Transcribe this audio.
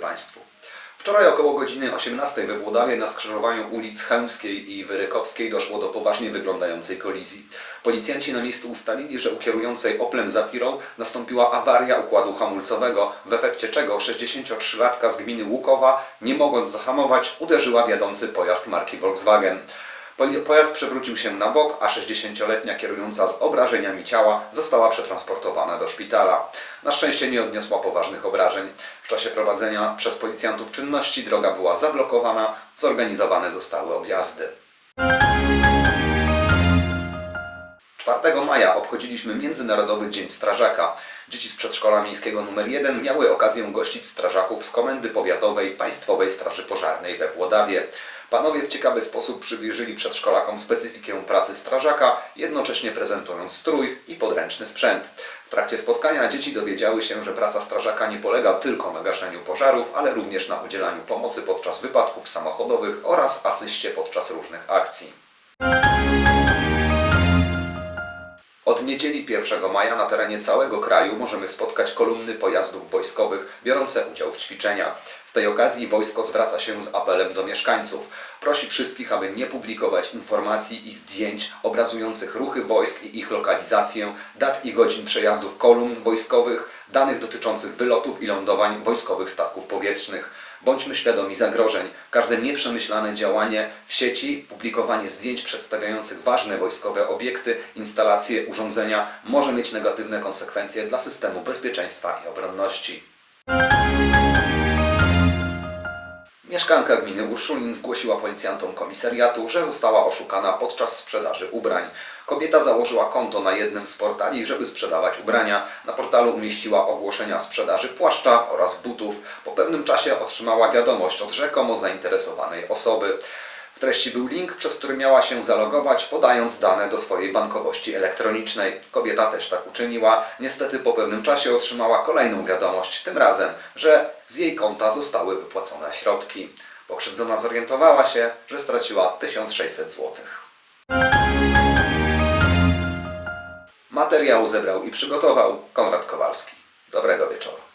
Państwu. Wczoraj około godziny 18 we Włodawie na skrzyżowaniu ulic Chełmskiej i Wyrykowskiej doszło do poważnie wyglądającej kolizji. Policjanci na miejscu ustalili, że u kierującej Oplem Zafirą nastąpiła awaria układu hamulcowego, w efekcie czego 63-latka z gminy Łukowa, nie mogąc zahamować, uderzyła w jadący pojazd marki Volkswagen. Pojazd przewrócił się na bok, a 60-letnia kierująca z obrażeniami ciała została przetransportowana do szpitala. Na szczęście nie odniosła poważnych obrażeń. W czasie prowadzenia przez policjantów czynności droga była zablokowana, zorganizowane zostały objazdy. 4 maja obchodziliśmy Międzynarodowy Dzień Strażaka. Dzieci z przedszkola miejskiego nr 1 miały okazję gościć strażaków z Komendy Powiatowej Państwowej Straży Pożarnej we Włodawie. Panowie w ciekawy sposób przybliżyli przedszkolakom specyfikę pracy strażaka, jednocześnie prezentując strój i podręczny sprzęt. W trakcie spotkania dzieci dowiedziały się, że praca strażaka nie polega tylko na gaszeniu pożarów, ale również na udzielaniu pomocy podczas wypadków samochodowych oraz asyście podczas różnych akcji. Od niedzieli 1 maja na terenie całego kraju możemy spotkać kolumny pojazdów wojskowych biorące udział w ćwiczeniach. Z tej okazji wojsko zwraca się z apelem do mieszkańców. Prosi wszystkich, aby nie publikować informacji i zdjęć obrazujących ruchy wojsk i ich lokalizację, dat i godzin przejazdów kolumn wojskowych, danych dotyczących wylotów i lądowań wojskowych statków powietrznych. Bądźmy świadomi zagrożeń. Każde nieprzemyślane działanie w sieci, publikowanie zdjęć przedstawiających ważne wojskowe obiekty, instalacje, urządzenia może mieć negatywne konsekwencje dla systemu bezpieczeństwa i obronności. Mieszkanka gminy Urszulin zgłosiła policjantom komisariatu, że została oszukana podczas sprzedaży ubrań. Kobieta założyła konto na jednym z portali, żeby sprzedawać ubrania. Na portalu umieściła ogłoszenia sprzedaży płaszcza oraz butów. Po pewnym czasie otrzymała wiadomość od rzekomo zainteresowanej osoby. W treści był link, przez który miała się zalogować, podając dane do swojej bankowości elektronicznej. Kobieta też tak uczyniła. Niestety po pewnym czasie otrzymała kolejną wiadomość, tym razem, że z jej konta zostały wypłacone środki. Pokrzywdzona zorientowała się, że straciła 1600 zł. Materiał zebrał i przygotował Konrad Kowalski. Dobrego wieczoru.